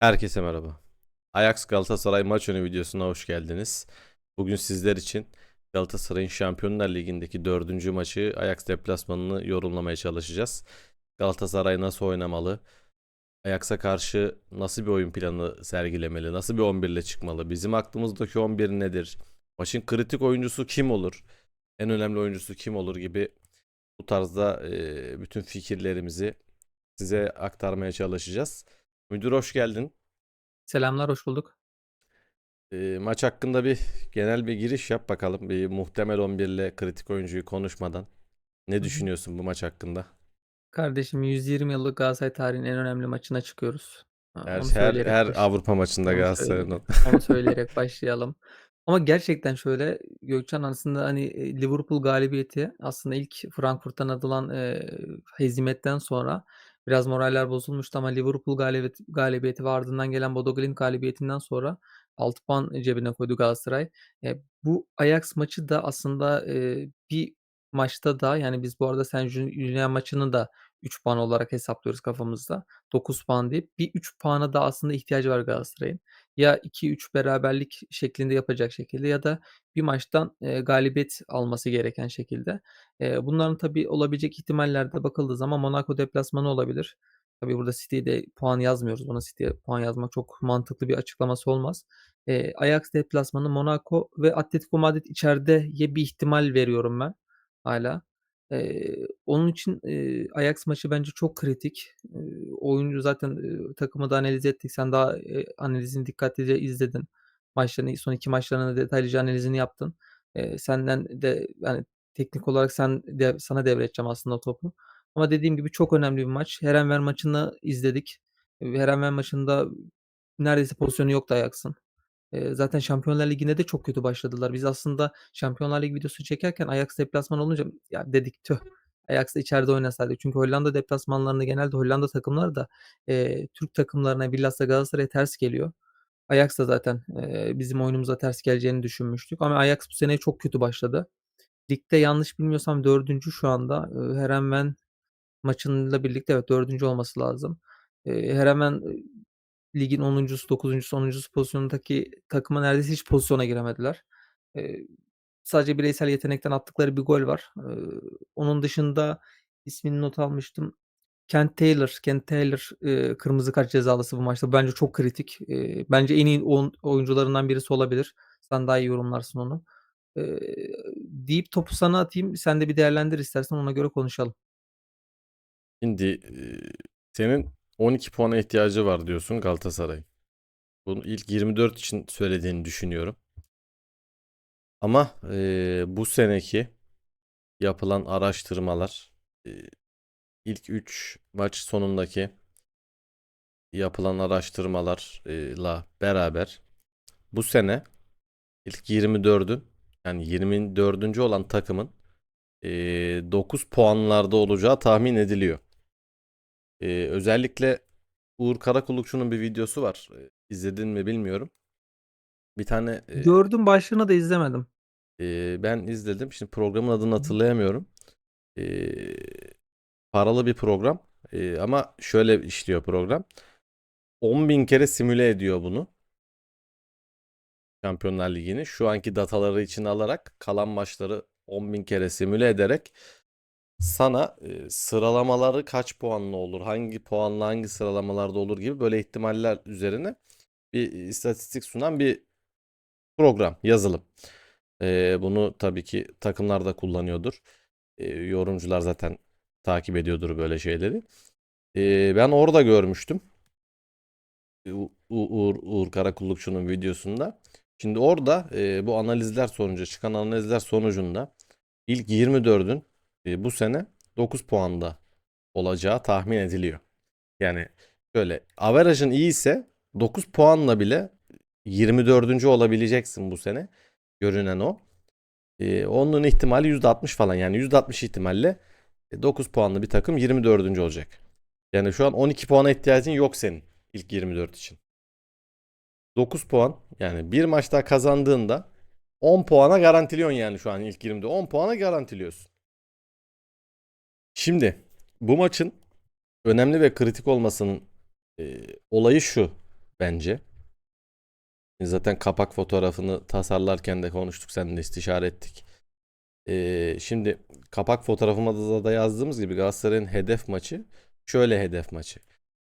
Herkese merhaba. Ajax Galatasaray maç önü videosuna hoş geldiniz. Bugün sizler için Galatasaray'ın Şampiyonlar Ligi'ndeki dördüncü maçı Ajax deplasmanını yorumlamaya çalışacağız. Galatasaray nasıl oynamalı? Ajax'a karşı nasıl bir oyun planı sergilemeli? Nasıl bir 11 ile çıkmalı? Bizim aklımızdaki 11 nedir? Maçın kritik oyuncusu kim olur? En önemli oyuncusu kim olur gibi bu tarzda bütün fikirlerimizi size aktarmaya çalışacağız. Müdür hoş geldin. Selamlar, hoş bulduk. E, maç hakkında bir genel bir giriş yap bakalım. Bir muhtemel 11 ile kritik oyuncuyu konuşmadan. Ne hı. düşünüyorsun bu maç hakkında? Kardeşim 120 yıllık Galatasaray tarihinin en önemli maçına çıkıyoruz. Ha, Her onu her söyleyerek her baş Avrupa maçında onu Galatasaray'ın söyleyerek onu söyleyerek başlayalım. Ama gerçekten şöyle Gökçen aslında hani e, Liverpool galibiyeti aslında ilk Frankfurt'tan atılan e, hezimetten sonra biraz moraller bozulmuştu ama Liverpool galibiyeti, galibiyeti ve ardından gelen Bodo Glimt galibiyetinden sonra 6 puan cebine koydu Galatasaray. E, bu Ajax maçı da aslında e, bir maçta da yani biz bu arada Sen Julian maçını da 3 puan olarak hesaplıyoruz kafamızda. 9 puan deyip bir 3 puana da aslında ihtiyacı var Galatasaray'ın. Ya 2-3 beraberlik şeklinde yapacak şekilde ya da bir maçtan, eee, galibiyet alması gereken şekilde. Eee, bunların tabii olabilecek ihtimaller de bakıldığı zaman Monaco deplasmanı olabilir. Tabii burada City'ye de puan yazmıyoruz. Buna City'ye puan yazmak çok mantıklı bir açıklaması olmaz. Eee, Ajax deplasmanı, Monaco ve Atletico Madrid içerideye bir ihtimal veriyorum ben hâlâ. Eee, onun için, eee, Ajax maçı bence çok kritik. Eee, oyuncu zaten, eee, takımı da analiz ettik. Sen daha, eee, analizini dikkatlice izledin. Maçların son 2 maçlarının da detaylıca analizini yaptın. Eee, senden de yani teknik olarak sen de sana devredeceğim aslında topu. Ama dediğim gibi çok önemli bir maç. Herenveen maçını izledik. Eee, Herenveen maçında neredeyse pozisyonu yoktu Ajax'ın. Zaten Şampiyonlar Ligi'nde de çok kötü başladılar. Biz aslında Şampiyonlar Ligi videosu çekerken Ajax deplasman olunca ya dedik tüh Ajax da içeride oynasaydı. Çünkü Hollanda deplasmanlarında genelde Hollanda takımları da, eee, Türk takımlarına bilhassa Galatasaray'a ters geliyor. Ajax da zaten, eee, bizim oyunumuza ters geleceğini düşünmüştük ama Ajax bu sene çok kötü başladı. Ligde yanlış bilmiyorsam 4'üncü şu anda. Eee, Herenveen maçıyla birlikte evet 4'üncü olması lazım. Eee, Herenveen, eee, ligin 10'uncusu, 9'uncusu, 10'uncusu pozisyonundaki takıma neredeyse hiç pozisyona giremediler. Eee, sadece bireysel yetenekten attıkları bir gol var. Eee, onun dışında ismini not almıştım. Kent Taylor, Kent Taylor, eee, kırmızı kart cezalısı bu maçta. Bence çok kritik. Eee, bence en iyi on oyuncularından birisi olabilir. Sen daha iyi yorumlarsın onu. Eee, deyip topu sana atayım. Sen de bir değerlendir istersen ona göre konuşalım. Şimdi eee, senin 12 puana ihtiyacı var diyorsun Galatasaray. Bunu ilk 24 için söylediğini düşünüyorum. Ama eee, bu seneki yapılan araştırmalar eee, ilk 3 maç sonundaki yapılan araştırmalarla beraber bu sene ilk 24'ün yani 24. olan takımın eee 9 puanlarda olacağı tahmin ediliyor. Eee, özellikle Uğur Karakullukçu'nun bir videosu var. İzledin mi bilmiyorum. Bir tane Gördüm, başlığını da izlemedim. eee, ben izledim. Şimdi programın adını hatırlayamıyorum. Eee, paralı bir program. Eee, ama şöyle işliyor program. 10.000 kere simüle ediyor bunu. Şampiyonlar Ligi'ni şu anki dataları için alarak kalan maçları 10.000 kere simüle ederek sana e, sıralamaları kaç puanlı olur, hangi puanla hangi sıralamalarda olur gibi böyle ihtimaller üzerine bir istatistik sunan bir program, yazılım. E, bunu tabii ki takımlar da kullanıyordur. E, yorumcular zaten takip ediyordur böyle şeyleri. E, ben orada görmüştüm. U- Uğur, Uğur Karakullukçu'nun videosunda. Şimdi orada e, bu analizler sonucu çıkan analizler sonucunda ilk 24'ün e, bu sene 9 puanda olacağı tahmin ediliyor. Yani şöyle averajın iyi ise 9 puanla bile 24. olabileceksin bu sene. Görünen o. E, onun ihtimali %60 falan yani %60 ihtimalle 9 puanlı bir takım 24. olacak. Yani şu an 12 puana ihtiyacın yok senin ilk 24 için. 9 puan yani bir maç daha kazandığında 10 puana garantiliyorsun yani şu an ilk 20'de 10 puana garantiliyorsun. Şimdi bu maçın önemli ve kritik olmasının e, olayı şu. bence. Zaten kapak fotoğrafını tasarlarken de konuştuk, seninle istişare ettik. Ee, şimdi kapak fotoğrafımızda da yazdığımız gibi Galatasaray'ın hedef maçı şöyle hedef maçı.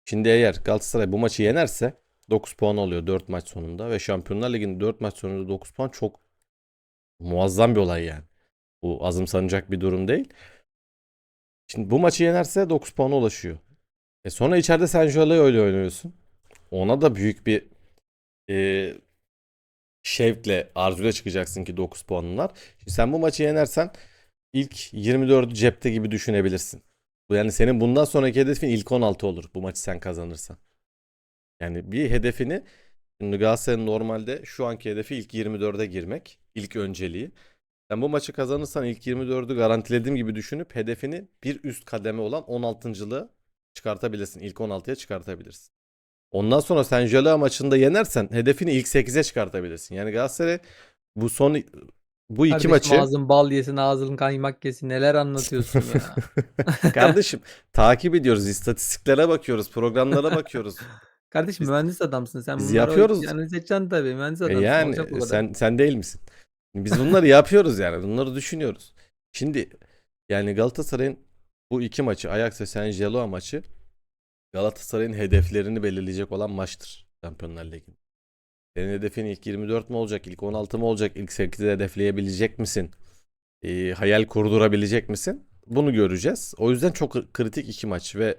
Şimdi eğer Galatasaray bu maçı yenerse 9 puan oluyor 4 maç sonunda ve Şampiyonlar Ligi'nde 4 maç sonunda 9 puan çok muazzam bir olay yani. Bu azımsanacak bir durum değil. Şimdi bu maçı yenerse 9 puana ulaşıyor. E sonra içeride sen Jala'yı öyle oynuyorsun. Ona da büyük bir e, şevkle, arzuyla çıkacaksın ki 9 puanın var. Şimdi sen bu maçı yenersen ilk 24'ü cepte gibi düşünebilirsin. Yani senin bundan sonraki hedefin ilk 16 olur bu maçı sen kazanırsan. Yani bir hedefini şimdi Galatasaray'ın normalde şu anki hedefi ilk 24'e girmek. ilk önceliği. Sen bu maçı kazanırsan ilk 24'ü garantilediğim gibi düşünüp hedefini bir üst kademe olan 16.lığı çıkartabilirsin. İlk 16'ya çıkartabilirsin. Ondan sonra sen Jöle maçında yenersen hedefini ilk 8'e çıkartabilirsin. Yani Galatasaray bu son bu iki Kardeşim maçı ağzın bal yesin, ağzın kaymak yesin. Neler anlatıyorsun ya? kardeşim takip ediyoruz, istatistiklere bakıyoruz, programlara bakıyoruz. Kardeşim Biz- mühendis adamsın. Sen biz yapıyoruz. analiz edeceksin tabii. Mühendis E adamsın. yani o kadar. sen sen değil misin? Biz bunları yapıyoruz yani. Bunları düşünüyoruz. Şimdi yani Galatasaray'ın bu iki maçı Ajax ve Saint Gilloa maçı Galatasaray'ın hedeflerini belirleyecek olan maçtır Şampiyonlar Ligi'nde. Senin hedefin ilk 24 mi olacak, ilk 16 mı olacak, ilk 8'i hedefleyebilecek misin? Ee, hayal kurdurabilecek misin? Bunu göreceğiz. O yüzden çok kritik iki maç ve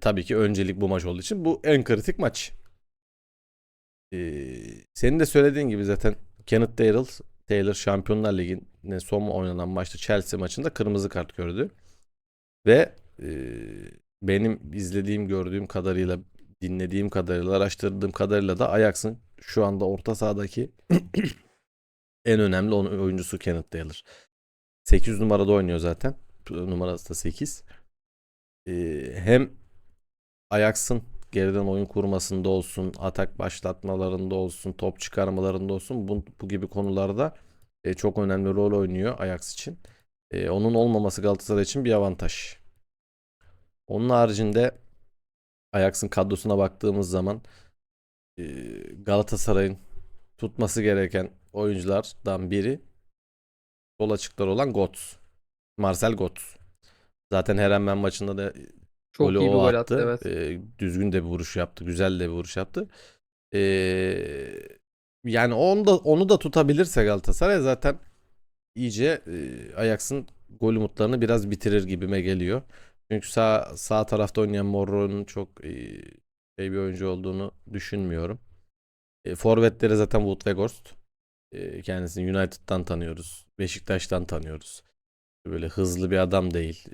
tabii ki öncelik bu maç olduğu için bu en kritik maç. Ee, senin de söylediğin gibi zaten Kenneth Taylor, Taylor Şampiyonlar Ligi'nin son oynanan maçta Chelsea maçında kırmızı kart gördü. Ve e, benim izlediğim, gördüğüm kadarıyla, dinlediğim kadarıyla, araştırdığım kadarıyla da Ajax'ın şu anda orta sahadaki en önemli oyun- oyuncusu Kenneth Taylor. 800 numarada oynuyor zaten. Numarası da 8. Ee, hem Ajax'ın geriden oyun kurmasında olsun, atak başlatmalarında olsun, top çıkarmalarında olsun bu, bu gibi konularda e, çok önemli rol oynuyor Ajax için. E, onun olmaması Galatasaray için bir avantaj. Onun haricinde Ajax'ın kadrosuna baktığımız zaman e, Galatasaray'ın tutması gereken oyunculardan biri sol açıklar olan Götze. Marcel Götze. Zaten Herenmen maçında da Çok golü iyi bir o gol attı. attı evet. Ee, düzgün de bir vuruş yaptı. Güzel de bir vuruş yaptı. Ee, yani onu da onu da tutabilirse Galatasaray zaten iyice e, Ajax'ın gol umutlarını biraz bitirir gibime geliyor. Çünkü sağ sağ tarafta oynayan Morro'nun çok e, şey bir oyuncu olduğunu düşünmüyorum. E, forvetleri zaten Wout Weghorst. E, kendisini United'dan tanıyoruz. Beşiktaş'tan tanıyoruz. Böyle hızlı bir adam değil.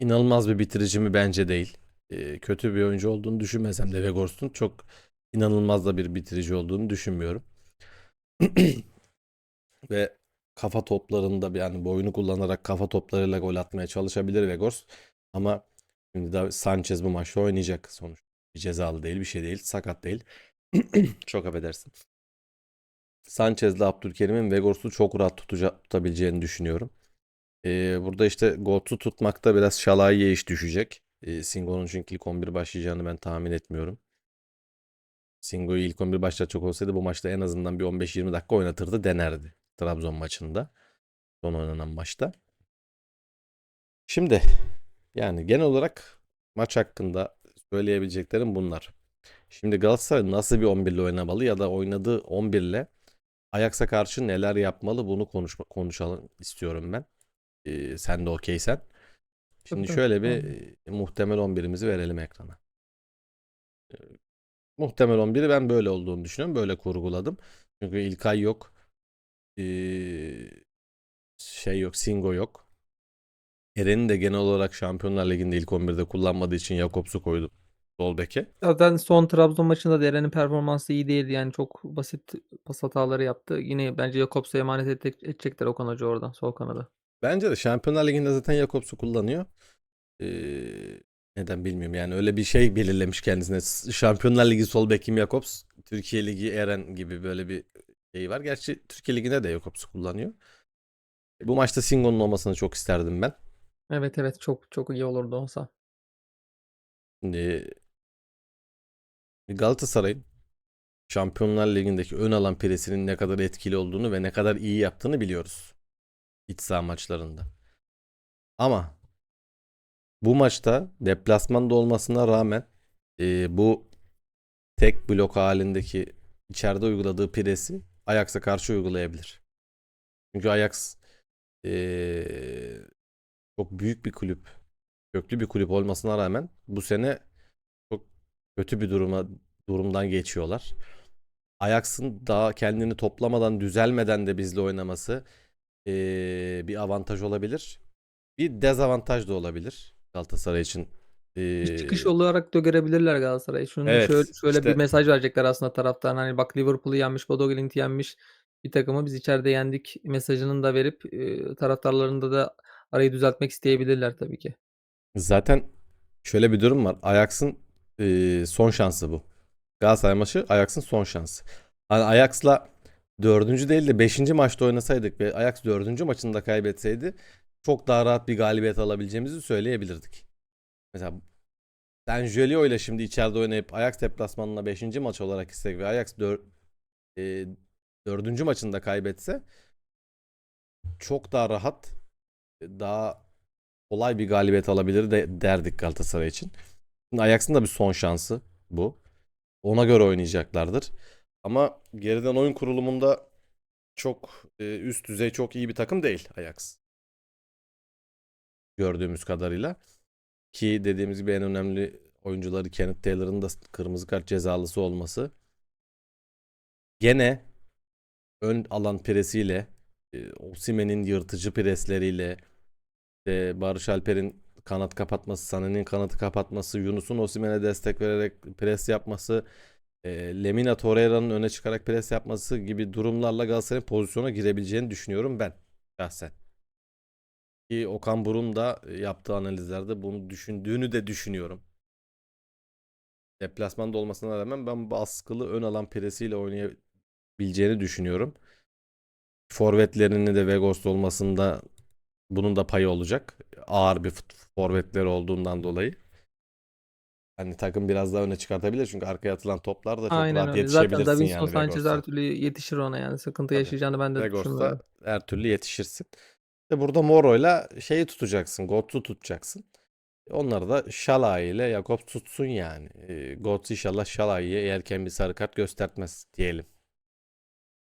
İnanılmaz bir bitirici mi bence değil. E, kötü bir oyuncu olduğunu düşünmesem de Weghorst'un çok inanılmaz da bir bitirici olduğunu düşünmüyorum. Ve kafa toplarında yani boyunu kullanarak kafa toplarıyla gol atmaya çalışabilir Weghorst. Ama şimdi de Sanchez bu maçta oynayacak sonuç. Bir cezalı değil, bir şey değil, sakat değil. Çok affedersin. Sanchez'le Abdülkerim'in Weghorst'u çok rahat tutabileceğini düşünüyorum. Burada işte Götze'ü tutmakta biraz Şalai'ye iş düşecek. Ee, Singo'nun çünkü ilk 11 başlayacağını ben tahmin etmiyorum. Singo'yu ilk 11 başlatacak olsaydı bu maçta en azından bir 15-20 dakika oynatırdı denerdi. Trabzon maçında. Son oynanan maçta. Şimdi yani genel olarak maç hakkında söyleyebileceklerim bunlar. Şimdi Galatasaray nasıl bir 11 ile oynamalı ya da oynadığı 11 ile Ajax'a karşı neler yapmalı bunu konuşma, konuşalım istiyorum ben. Ee, sen de okeysen. Şimdi Tabii, şöyle bir e, muhtemel 11'imizi verelim ekrana. Ee, muhtemel 11'i ben böyle olduğunu düşünüyorum. Böyle kurguladım. Çünkü İlkay yok. Ee, şey yok. Singo yok. Eren'i de genel olarak Şampiyonlar Ligi'nde ilk 11'de kullanmadığı için Jakobs'u koydum sol beke. Zaten son Trabzon maçında da Eren'in performansı iyi değildi. Yani çok basit pas hataları yaptı. Yine bence Jakobs'a emanet edecek, edecekler Okan Hoca oradan sol kanada. Bence de Şampiyonlar Ligi'nde zaten Jakobs'u kullanıyor. Ee, neden bilmiyorum yani öyle bir şey belirlemiş kendisine. Şampiyonlar Ligi sol bekim Jakobs, Türkiye Ligi Eren gibi böyle bir şey var. Gerçi Türkiye Ligi'nde de Jakobs'u kullanıyor. Bu maçta Singo'nun olmasını çok isterdim ben. Evet evet çok çok iyi olurdu olsa. Şimdi Galatasaray'ın Şampiyonlar Ligi'ndeki ön alan presinin ne kadar etkili olduğunu ve ne kadar iyi yaptığını biliyoruz. İç saha maçlarında. Ama bu maçta deplasmanda olmasına rağmen e, bu tek blok halindeki içeride uyguladığı presi Ajax'a karşı uygulayabilir. Çünkü Ajax e, çok büyük bir kulüp, köklü bir kulüp olmasına rağmen bu sene çok kötü bir duruma durumdan geçiyorlar. Ajax'ın daha kendini toplamadan, düzelmeden de bizle oynaması e, bir avantaj olabilir. Bir dezavantaj da olabilir Galatasaray için. Bir çıkış olarak da görebilirler Galatasaray'ı. Şunu evet, şöyle şöyle bir işte mesaj verecekler aslında taraftarına. Hani bak Liverpool'u yenmiş, Bodo Glimt'i yenmiş bir takımı biz içeride yendik mesajını da verip taraftarlarında da arayı düzeltmek isteyebilirler tabii ki. zaten şöyle bir durum var. Ajax'ın e, son şansı bu. Galatasaray maçı Ajax'ın son şansı. Hani Ajax'la dördüncü değil de beşinci maçta oynasaydık ve Ajax dördüncü maçında kaybetseydi çok daha rahat bir galibiyet alabileceğimizi söyleyebilirdik. Mesela Sen Jölio ile şimdi içeride oynayıp Ajax deplasmanına 5. maç olarak gitsek ve Ajax 4. E, 4. maçında kaybetse çok daha rahat, daha kolay bir galibiyet alabilir de derdik Galatasaray için. Ajax'ın da bir son şansı bu. Ona göre oynayacaklardır. Ama geriden oyun kurulumunda çok e, üst düzey çok iyi bir takım değil Ajax. Gördüğümüz kadarıyla. Ki dediğimiz gibi en önemli oyuncuları Kenneth Taylor'ın da kırmızı kart cezalısı olması. Gene ön alan presiyle, e, yırtıcı presleriyle, e, Barış Alper'in kanat kapatması, Sané'nin kanatı kapatması, Yunus'un Osimhen'e destek vererek pres yapması, e, Lemina Torreira'nın öne çıkarak pres yapması gibi durumlarla Galatasaray'ın pozisyona girebileceğini düşünüyorum ben şahsen. Ki Okan Burun da yaptığı analizlerde bunu düşündüğünü de düşünüyorum. Deplasmanda olmasına rağmen ben baskılı ön alan presiyle oynayabileceğini düşünüyorum. Forvetlerinin de Vegors'ta olmasında bunun da payı olacak. Ağır bir forvetleri olduğundan dolayı. Hani takım biraz daha öne çıkartabilir çünkü arkaya atılan toplar da çok Aynen rahat öyle. Zaten yetişebilirsin Davinson yani Sanchez Vegors'a. her türlü yetişir ona yani. Sıkıntı Tabii. yaşayacağını ben de Vegors'ta düşünmüyorum. her türlü yetişirsin. İşte burada Moro'yla şeyi tutacaksın. Götze'ü tutacaksın. Onları da Şalay ile Jakob tutsun yani. E, Götze inşallah Şalay'ı erken bir sarı kart göstertmez diyelim.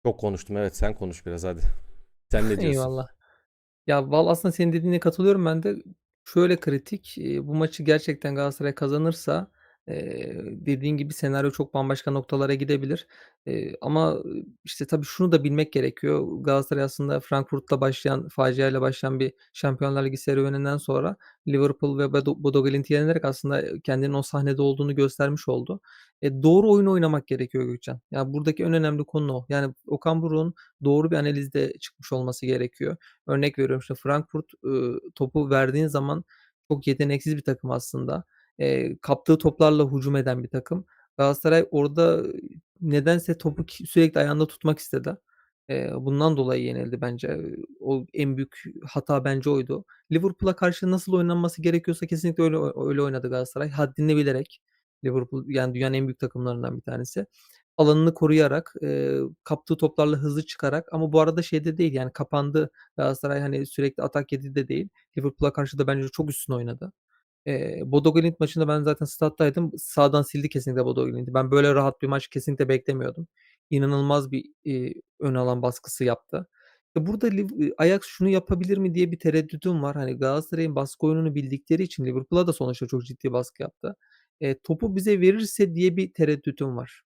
Çok konuştum. Evet sen konuş biraz hadi. Sen ne diyorsun? Eyvallah. Ya vallahi aslında senin dediğine katılıyorum ben de. Şöyle kritik, bu maçı gerçekten Galatasaray kazanırsa, eee, dediğin gibi senaryo çok bambaşka noktalara gidebilir. Eee, ama, işte, tabii şunu da bilmek gerekiyor. Galatasaray aslında Frankfurt'ta başlayan, faciayla başlayan bir Şampiyonlar Ligi serüveninden sonra Liverpool ve Bodo Bodo yenerek aslında, eee, kendinin o sahnede olduğunu göstermiş oldu. E, doğru oyun oynamak gerekiyor Gökçen. Ya, buradaki en önemli konu o. Yani Okan Buruk'un doğru bir analizde çıkmış olması gerekiyor. Örnek veriyorum, işte, Frankfurt, ııı, topu verdiğin zaman çok yeteneksiz bir takım aslında. Eee, kaptığı toplarla hücum eden bir takım. Galatasaray orada, nedense topu sürekli ayağında tutmak istedi. Eee, bundan dolayı yenildi bence. O en büyük hata bence oydu. Liverpool'a karşı nasıl oynanması gerekiyorsa kesinlikle öyle öyle oynadı Galatasaray. Haddini bilerek. Liverpool yani dünyanın en büyük takımlarından bir tanesi. Alanını koruyarak, eee, kaptığı toplarla hızlı çıkarak ama bu arada şey de değil yani kapandı. Galatasaray, hani, sürekli atak yedi de değil. Liverpool'a karşı da bence çok üstün oynadı. Eee, Bodo Glimt maçında ben zaten stattaydım. Sağdan sildi kesinlikle Bodo Glimt'i. Ben böyle rahat bir maç kesinlikle beklemiyordum. İnanılmaz bir, eee, ön alan baskısı yaptı. E, burada Ajax şunu yapabilir mi diye bir tereddütüm var. Hani, Galatasaray'ın baskı oyununu bildikleri için Liverpool'a da sonuçta çok ciddi baskı yaptı. Eee, topu bize verirse diye bir tereddütüm var.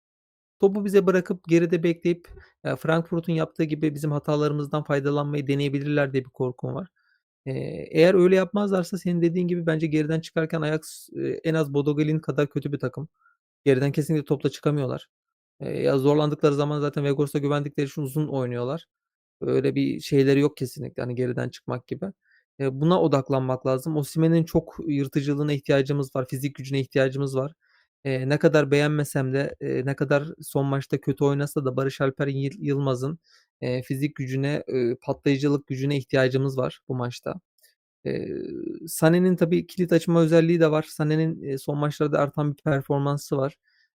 Topu bize bırakıp geride bekleyip, eee, Frankfurt'un yaptığı gibi bizim hatalarımızdan faydalanmayı deneyebilirler diye bir korkum var. Eğer öyle yapmazlarsa senin dediğin gibi bence geriden çıkarken Ajax, en az Bodo Glimt kadar kötü bir takım. Geriden kesinlikle topla çıkamıyorlar. Ya zorlandıkları zaman zaten Vegors'a güvendikleri için uzun oynuyorlar. Öyle bir şeyleri yok kesinlikle, hani, geriden çıkmak gibi. Buna odaklanmak lazım. Osimhen'in çok yırtıcılığına ihtiyacımız var, fizik gücüne ihtiyacımız var. Ne kadar beğenmesem de, ne kadar son maçta kötü oynasa da Barış Alper Yıl Yılmaz'ın, eee, fizik gücüne, eee, patlayıcılık gücüne ihtiyacımız var bu maçta. Eee, Sané'nin tabii kilit açma özelliği de var. Sané'nin, eee, son maçlarda artan bir performansı var.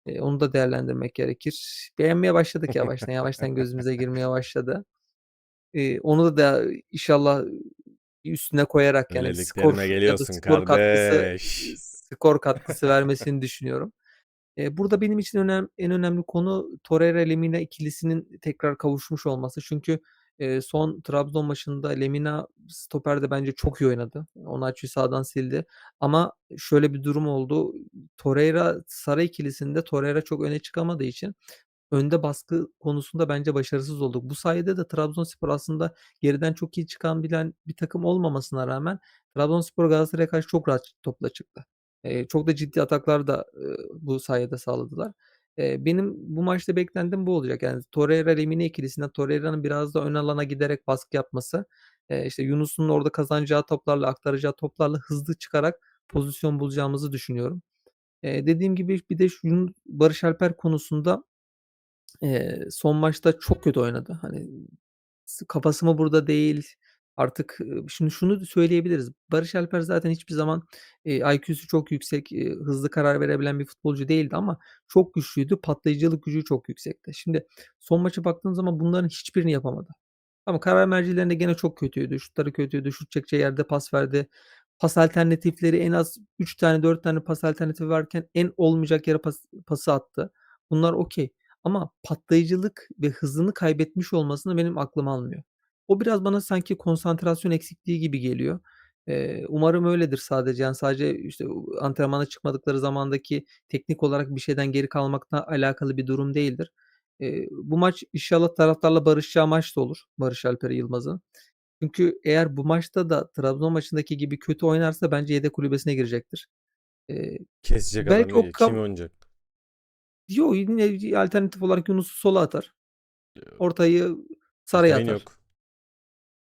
Eee, onu da değerlendirmek gerekir. Beğenmeye başladık yavaştan. Yavaştan gözümüze girmeye başladı. Eee, onu da inşallah üstüne koyarak yani skor ya da skor katkısı skor katkısı vermesini düşünüyorum. Eee, burada benim için önem en önemli konu Torreira Lemina ikilisinin tekrar kavuşmuş olması. Çünkü, eee, son Trabzon maçında Lemina stoperde bence çok iyi oynadı. Onaçu'yu sağdan sildi ama şöyle bir durum oldu. Torreira Sara ikilisinde Torreira çok öne çıkamadığı için önde baskı konusunda bence başarısız olduk. Bu sayede de Trabzonspor aslında geriden çok iyi çıkan bilen bir takım olmamasına rağmen Trabzonspor Galatasaray'a karşı çok rahat topla çıktı. Eee, çok da ciddi ataklar da, ııı, bu sayede sağladılar. Eee, benim bu maçta beklentim bu olacak. Yani Torreira Lemina ikilisinden Torreira'nın biraz da ön alana giderek baskı yapması, eee, işte Yunus'un orada kazanacağı toplarla, aktaracağı toplarla hızlı çıkarak pozisyon bulacağımızı düşünüyorum. Eee, dediğim gibi bir de şunun Barış Alper konusunda Eee, son maçta çok kötü oynadı. Hani, kafası mı burada değil, artık, şunu şunu söyleyebiliriz. Barış Alper zaten hiçbir zaman, eee, IQ'su çok yüksek, eee, hızlı karar verebilen bir futbolcu değildi ama çok güçlüydü. Patlayıcılık gücü çok yüksekti. Şimdi son maça baktığın zaman bunların hiçbirini yapamadı. Ama karar mercilerinde gene çok kötüydü. Şutları kötüydü. Şut çekeceği yerde pas verdi. Pas alternatifleri en az 3 tane 4 tane pas alternatifi varken en olmayacak yere pas pası attı. Bunlar okay. Ama patlayıcılık ve hızını kaybetmiş olmasını benim aklım almıyor. O biraz bana sanki konsantrasyon eksikliği gibi geliyor. Eee, umarım öyledir sadece. Yani sadece, işte, antrenmana çıkmadıkları zamandaki teknik olarak bir şeyden geri kalmakla alakalı bir durum değildir. Eee, bu maç inşallah taraftarla barışacağı maç da olur Barış Alper Yılmaz'ın. Çünkü eğer bu maçta da Trabzon maçındaki gibi kötü oynarsa bence yedek kulübesine girecektir. Eee, Kesecek adam belki o kam Kim oynayacak? Yo, yine alternatif olarak Yunus'u sola atar. Ortayı Saray'a İlkay'ın atar. yok.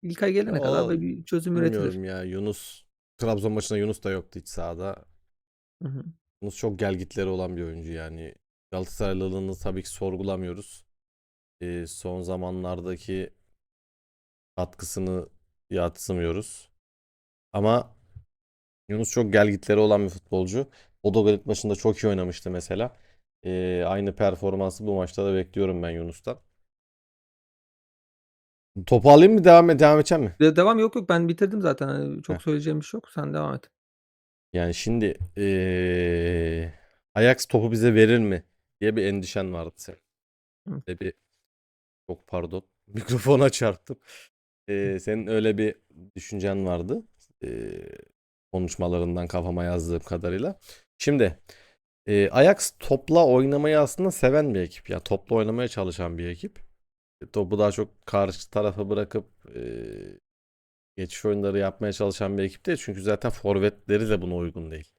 İlkay gelene kadar O böyle bir çözüm üretilir. bilmiyorum ya Yunus Trabzon maçında Yunus da yoktu hiç sahada. Hı hı. Yunus çok gelgitleri olan bir oyuncu yani. Galatasaraylılığını tabii ki sorgulamıyoruz. Eee, son zamanlardaki katkısını yadsımıyoruz. Ama Yunus çok gelgitleri olan bir futbolcu. Podogorets maçında çok iyi oynamıştı mesela. Eee, aynı performansı bu maçta da bekliyorum ben Yunus'tan. Topu alayım mı devam devam edeceğim mi? De devam yok yok ben bitirdim zaten. Hani, Heh. çok söyleyeceğim bir şey yok. Sen devam et. Yani şimdi eee, Ajax topu bize verir mi diye bir endişen vardı senin. Hı. Bir çok pardon mikrofona çarptım. Eee, senin öyle bir düşüncen vardı. Eee, konuşmalarından kafama yazdığım kadarıyla. Şimdi eee, Ajax topla oynamayı aslında seven bir ekip. Ya topla oynamaya çalışan bir ekip. Topu daha çok karşı tarafa bırakıp eee, geçiş oyunları yapmaya çalışan bir ekip değil. Çünkü zaten forvetleri de buna uygun değil.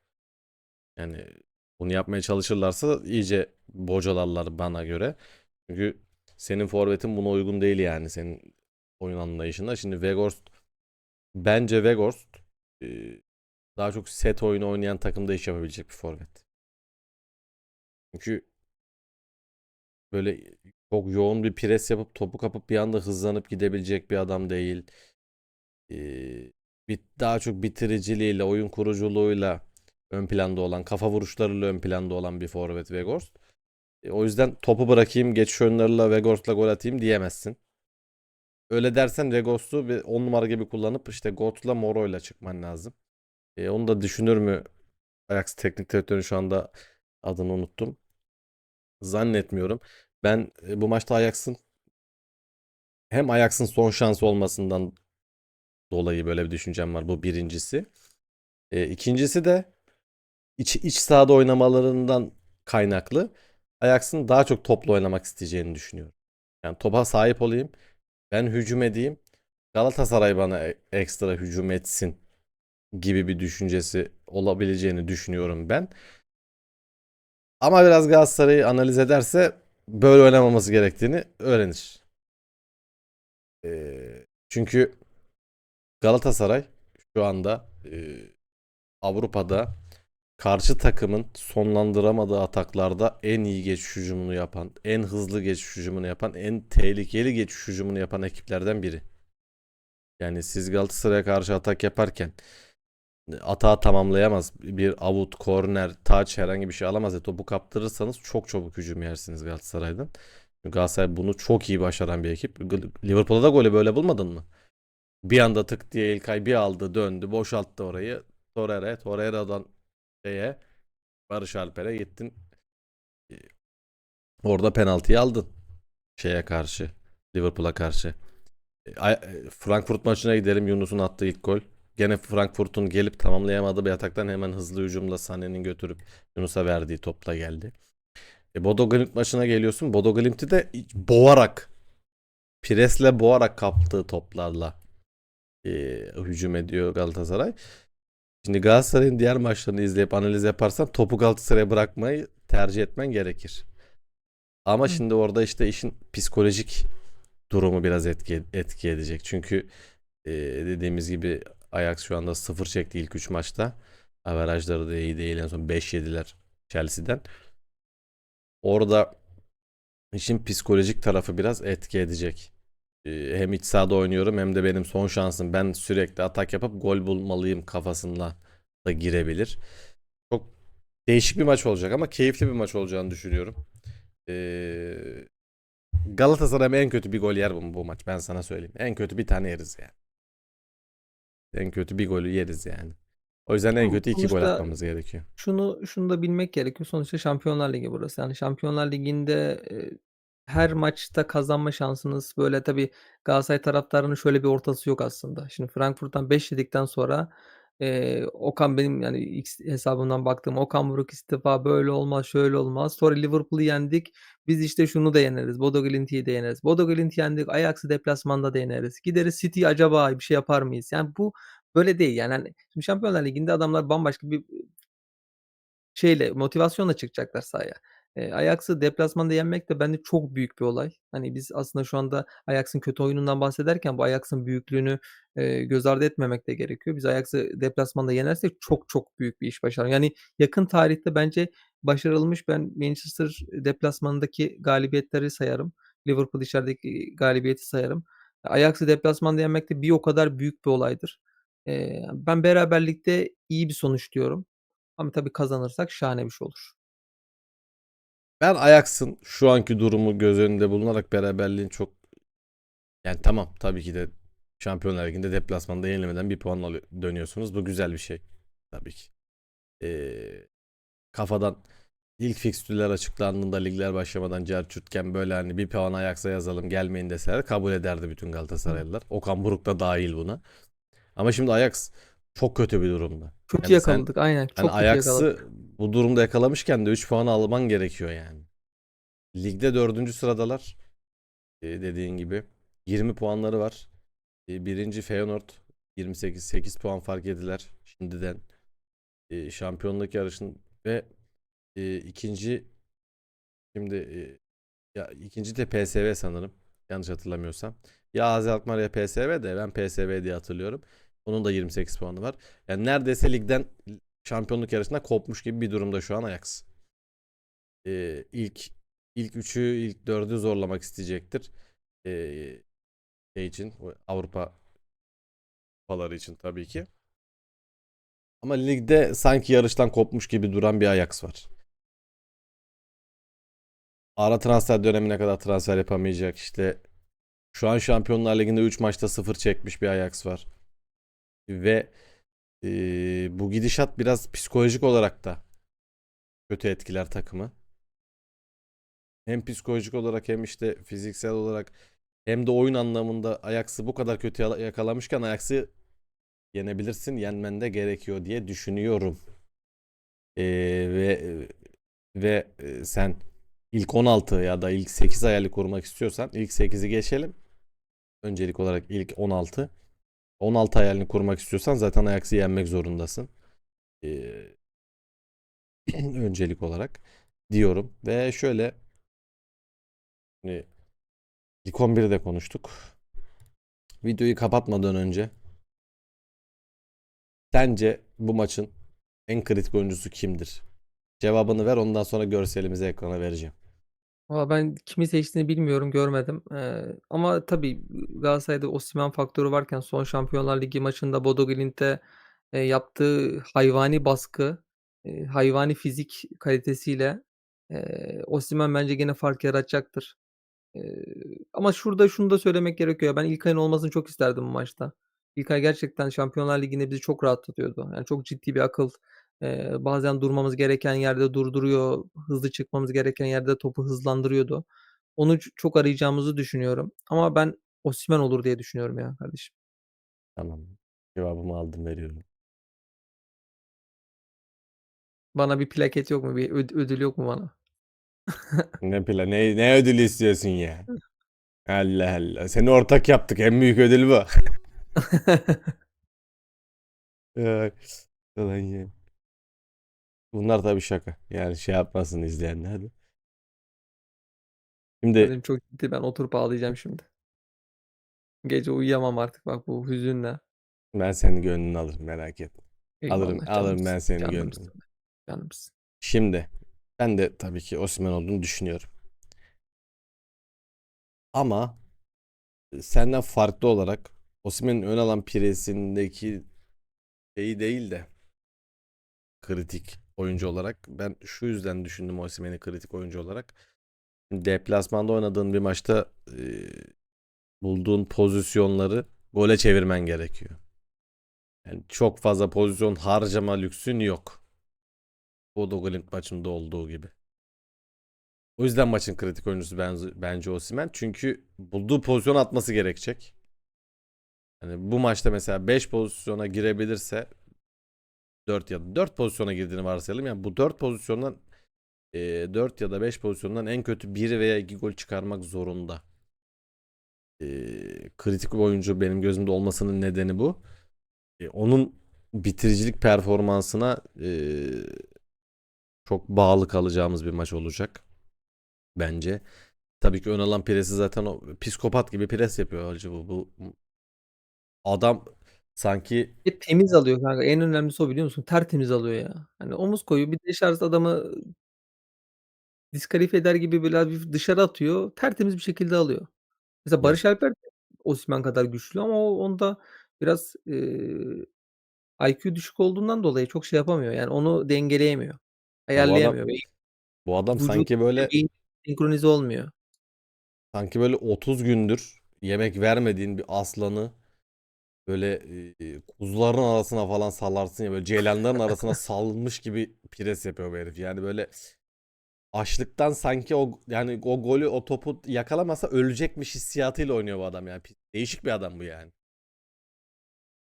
Yani bunu yapmaya çalışırlarsa iyice bocalarlar bana göre. Çünkü senin forvetin buna uygun değil yani senin oyun anlayışında. Şimdi Weghorst bence Weghorst eee, daha çok set oyunu oynayan takımda iş yapabilecek bir forvet. Çünkü böyle çok yoğun bir pres yapıp topu kapıp bir anda hızlanıp gidebilecek bir adam değil. Bir daha çok bitiriciliğiyle, oyun kuruculuğuyla ön planda olan, kafa vuruşlarıyla ön planda olan bir forvet Weghorst. E, o yüzden topu bırakayım, geçiş oyunlarıyla Weghorst'la gol atayım diyemezsin. Öyle dersen Weghorst'u bir 10 numara gibi kullanıp işte Götze'la Moro'yla çıkman lazım. E, onu da düşünür mü? Ajax teknik direktörü şu anda adını unuttum. Zannetmiyorum. Ben e, bu maçta Ajax'ın hem Ajax'ın son şansı olmasından dolayı böyle bir düşüncem var. Bu birincisi. E, ikincisi de iç, iç sahada oynamalarından kaynaklı Ajax'ın daha çok topla oynamak isteyeceğini düşünüyorum. Yani topa sahip olayım. Ben hücum edeyim. Galatasaray bana e- ekstra hücum etsin gibi bir düşüncesi olabileceğini düşünüyorum ben. Ama biraz Galatasaray'ı analiz ederse böyle oynamaması gerektiğini öğrenir. Ee, çünkü Galatasaray şu anda e, Avrupa'da karşı takımın sonlandıramadığı ataklarda en iyi geçiş hücumunu yapan, en hızlı geçiş hücumunu yapan, en tehlikeli geçiş hücumunu yapan ekiplerden biri. Yani siz Galatasaray'a karşı atak yaparken atağı tamamlayamaz. Bir avut, korner, taç herhangi bir şey alamaz. E, topu kaptırırsanız çok çabuk hücum yersiniz Galatasaray'dan. Çünkü Galatasaray bunu çok iyi başaran bir ekip. Liverpool'a da golü böyle bulmadın mı? Bir anda tık diye İlkay bir aldı, döndü, boşalttı orayı. Torreira, Torreira'dan şeye Barış Alper'e gittin. E, Orada penaltıyı aldın. Şeye karşı. Liverpool'a karşı. E, e, Frankfurt maçına gidelim. Yunus'un attığı ilk gol. Gene Frankfurt'un gelip tamamlayamadığı bir ataktan hemen hızlı hücumla Sané'nin götürüp Yunus'a verdiği topla geldi. E, Bodo Glimt maçına geliyorsun. Bodo Glimt'i de boğarak presle boğarak kaptığı toplarla e, hücum ediyor Galatasaray. Şimdi Galatasaray'ın diğer maçlarını izleyip analiz yaparsan topu Galatasaray'a bırakmayı tercih etmen gerekir. Ama Hı. şimdi orada işte işin psikolojik durumu biraz etki, etki edecek. Çünkü e, dediğimiz gibi Ajax şu anda 0 çekti ilk 3 maçta. Averajları da iyi değil. En son 5 yediler Chelsea'den. Orada işin psikolojik tarafı biraz etki edecek. E, hem iç sahada oynuyorum hem de benim son şansım. Ben sürekli atak yapıp gol bulmalıyım kafasında da girebilir. Çok değişik bir maç olacak ama keyifli bir maç olacağını düşünüyorum. Ee, Galatasaray en kötü bir gol yer bu, bu maç. Ben sana söyleyeyim. En kötü bir tane yeriz yani. En kötü bir golü yeriz yani. O yüzden en kötü iki gol sonuçta atmamız gerekiyor. şunu şunu da bilmek gerekiyor. Sonuçta Şampiyonlar Ligi burası. Yani Şampiyonlar Ligi'nde e, her maçta kazanma şansınız böyle tabii Galatasaray taraftarının şöyle bir ortası yok aslında. Şimdi Frankfurt'tan 5 yedikten sonra e, Okan benim yani X hesabımdan baktığım Okan Buruk istifa böyle olmaz şöyle olmaz. Sonra Liverpool'u yendik. Biz işte şunu da yeneriz. Bodo Glimt'i de yeneriz. Bodo Glimt'i yendik. Ajax'ı deplasmanda da yeneriz. Gideriz City acaba bir şey yapar mıyız? Yani bu böyle değil. Yani hani Şampiyonlar Ligi'nde adamlar bambaşka bir şeyle, motivasyonla çıkacaklar sahaya. Eee, Ajax'ı deplasmanda yenmek de bence çok büyük bir olay. Hani biz aslında şu anda Ajax'ın kötü oyunundan bahsederken bu Ajax'ın büyüklüğünü, eee, göz ardı etmemek de gerekiyor. Biz Ajax'ı deplasmanda yenersek çok çok büyük bir iş başarırız. Yani yakın tarihte bence başarılmış ben Manchester deplasmanındaki galibiyetleri sayarım. Liverpool içerideki galibiyeti sayarım. Ajax'ı deplasmanda yenmek de bir o kadar büyük bir olaydır. Eee, ben beraberlikte iyi bir sonuç diyorum. Ama tabii kazanırsak şahane bir şey olur. Ben Ajax'ın şu anki durumu göz önünde bulunarak beraberliğin çok yani tamam tabii ki de Şampiyonlar Ligi'nde deplasmanda yenilmeden bir puan alıyor, dönüyorsunuz. Bu güzel bir şey. Tabii ki. Ee, kafadan ilk fikstürler açıklandığında ligler başlamadan Cerçurtken böyle hani bir puan Ajax'a yazalım gelmeyin deseler kabul ederdi bütün Galatasaraylılar. Okan Buruk da dahil buna. Ama şimdi Ajax çok kötü bir durumda. Kötü Yani sen yakaladık aynen. hani Çok kötü yakaladık. Ajax'ı bu durumda yakalamışken de 3 puan alman gerekiyor yani. Ligde 4. sıradalar. Ee, dediğin gibi. 20 puanları var. Ee, birinci Feyenoord 28 8 puan fark ediler şimdiden. Ee, şampiyonluk yarışın ve e, ikinci şimdi e, ya ikinci de PSV sanırım. Yanlış hatırlamıyorsam. Ya AZ Alkmaar ya PSV de ben PSV diye hatırlıyorum. Onun da 28 puanı var. Yani neredeyse ligden şampiyonluk yarışına kopmuş gibi bir durumda şu an Ajax. Ee, ilk ilk üçü, ilk dördü zorlamak isteyecektir. Ee, şey için, Avrupa kupaları için tabii ki. Ama ligde sanki yarıştan kopmuş gibi duran bir Ajax var. Ara transfer dönemine kadar transfer yapamayacak işte. Şu an Şampiyonlar Ligi'nde 3 maçta 0 çekmiş bir Ajax var. Ve eee, bu gidişat biraz psikolojik olarak da kötü etkiler takımı. Hem psikolojik olarak hem işte fiziksel olarak hem de oyun anlamında Ajax'ı bu kadar kötü yakalamışken Ajax'ı yenebilirsin, yenmen de gerekiyor diye düşünüyorum. Eee, ve ve e, sen ilk 16 ya da ilk 8 hayali kurmak istiyorsan ilk 8'i geçelim. Öncelik olarak ilk 16. 16 hayalini kurmak istiyorsan zaten Ajax'ı yenmek zorundasın. Ee, öncelik olarak diyorum. Ve şöyle hani ilk 11'i de konuştuk. Videoyu kapatmadan önce sence bu maçın en kritik oyuncusu kimdir? Cevabını ver ondan sonra görselimizi ekrana vereceğim. Valla ben kimi seçtiğini bilmiyorum, görmedim. Eee, ama tabii Galatasaray'da Osimhen faktörü varken son Şampiyonlar Ligi maçında Bodo Glimt'e eee, yaptığı hayvani baskı, eee, hayvani fizik kalitesiyle, eee, Osimhen bence gene fark yaratacaktır. Eee, ama şurada şunu da söylemek gerekiyor. Ben İlkay'ın olmasını çok isterdim bu maçta. İlkay gerçekten Şampiyonlar Ligi'nde bizi çok rahatlatıyordu. Yani çok ciddi bir akıl. Eee, bazen durmamız gereken yerde durduruyor, hızlı çıkmamız gereken yerde topu hızlandırıyordu. Onu ç çok arayacağımızı düşünüyorum ama ben Osimhen olur diye düşünüyorum ya kardeşim. Tamam. Cevabımı aldım, veriyorum. Bana bir plaket yok mu? Bir öd ödül yok mu bana? Ne pla ne ne ödülü istiyorsun ya? Allah Allah. Seni ortak yaptık. En büyük ödül bu. Ay, ya. Bunlar tabii şaka. Yani şey yapmasın izleyenler de. Şimdi Benim çok ciddi ben oturup ağlayacağım şimdi. Gece uyuyamam artık bak bu hüzünle. ben senin gönlünü alırım merak etme. Alırım Eyvallah alırım ben canımsın, senin canımsın, gönlünü. canımsın. Şimdi ben de tabii ki Osimhen olduğunu düşünüyorum. Ama senden farklı olarak Osimhen'in ön alan presindeki şeyi değil de kritik oyuncu olarak ben şu yüzden düşündüm Osimhen'i kritik oyuncu olarak. Deplasmanda oynadığın bir maçta e, bulduğun pozisyonları gole çevirmen gerekiyor. Yani çok fazla pozisyon harcama lüksün yok. Bodo Glimt maçında olduğu gibi. O yüzden maçın kritik oyuncusu bence, bence Osimhen. Çünkü bulduğu pozisyon atması gerekecek. Yani bu maçta mesela 5 pozisyona girebilirse 4 ya da 4 pozisyona girdiğini varsayalım. Yani bu 4 pozisyondan e, 4 ya da 5 pozisyondan en kötü 1 veya 2 gol çıkarmak zorunda. E, kritik bir oyuncu benim gözümde olmasının nedeni bu. E, onun bitiricilik performansına e, çok bağlı kalacağımız bir maç olacak. Bence. Tabii ki ön alan presi zaten o psikopat gibi pres yapıyor hacı bu. Bu adam sanki Ve temiz alıyor kanka. En önemlisi o biliyor musun? Tertemiz alıyor ya. Hani omuz koyuyor. Bir dışarısı adamı diskalifiye eder gibi böyle hafif dışarı atıyor. Tertemiz bir şekilde alıyor. Mesela Barış Alper de Osimhen kadar güçlü ama o onda biraz, eee, IQ düşük olduğundan dolayı çok şey yapamıyor. Yani onu dengeleyemiyor. ya bu adam Ayarlayamıyor. Beyin bu adam vücut sanki böyle beyin senkronize olmuyor. sanki böyle 30 gündür yemek vermediğin bir aslanı böyle e, kuzuların arasına falan salarsın ya böyle ceylanların arasına salmış gibi pres yapıyor bu herif. Yani böyle açlıktan sanki o yani o golü o topu yakalamasa ölecekmiş hissiyatıyla oynuyor bu adam yani. Değişik bir adam bu yani.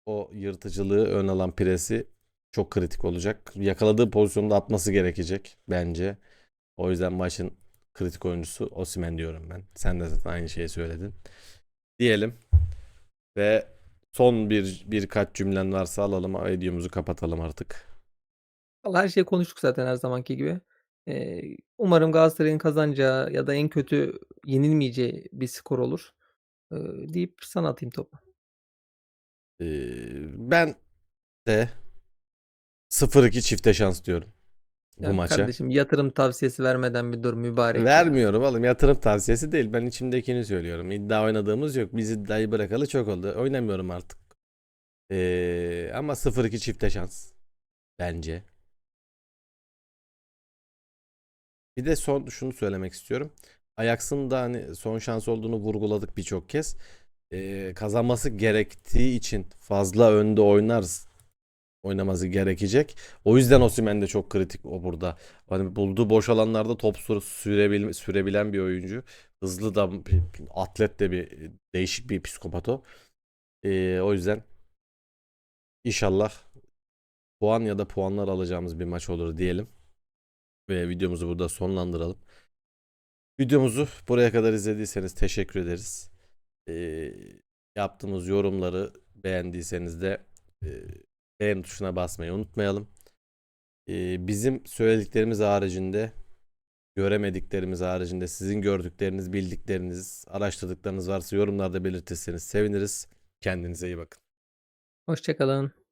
O yırtıcılığı ön alan presi çok kritik olacak. Yakaladığı pozisyonda atması gerekecek bence. O yüzden maçın kritik oyuncusu Osimhen diyorum ben. Sen de zaten aynı şeyi söyledin. Diyelim ve son bir birkaç cümlen varsa alalım videomuzu kapatalım artık. Vallahi her şeyi konuştuk zaten her zamanki gibi. Eee, umarım Galatasaray'ın kazanacağı ya da en kötü yenilmeyeceği bir skor olur, eee, deyip sana atayım topu. Ee, ben de 0-2 çifte şans diyorum bu Ya maça. kardeşim yatırım tavsiyesi vermeden bir dur mübarek ya. Vermiyorum oğlum yatırım tavsiyesi değil. Ben içimdekini söylüyorum. İddia oynadığımız yok. Biz iddiayı bırakalı çok oldu. Oynamıyorum artık. Ee, ama 0-2 çifte şans. Bence. Bir de son şunu söylemek istiyorum. Ajax'ın da hani son şans olduğunu vurguladık birçok kez. Ee, kazanması gerektiği için fazla önde oynarız. Oynaması gerekecek. O yüzden Osimhen de çok kritik o burada. Hani bulduğu boş alanlarda top sür- sürebil sürebilen bir oyuncu. Hızlı da atlet de bir değişik bir psikopat o. Ee, o yüzden inşallah puan ya da puanlar alacağımız bir maç olur diyelim. Ve videomuzu burada sonlandıralım. Videomuzu buraya kadar izlediyseniz teşekkür ederiz. Ee, yaptığımız yorumları beğendiyseniz de e, beğen tuşuna basmayı unutmayalım. Ee, bizim söylediklerimiz haricinde göremediklerimiz haricinde sizin gördükleriniz, bildikleriniz, araştırdıklarınız varsa yorumlarda belirtirseniz seviniriz. Kendinize iyi bakın. Hoşça kalın.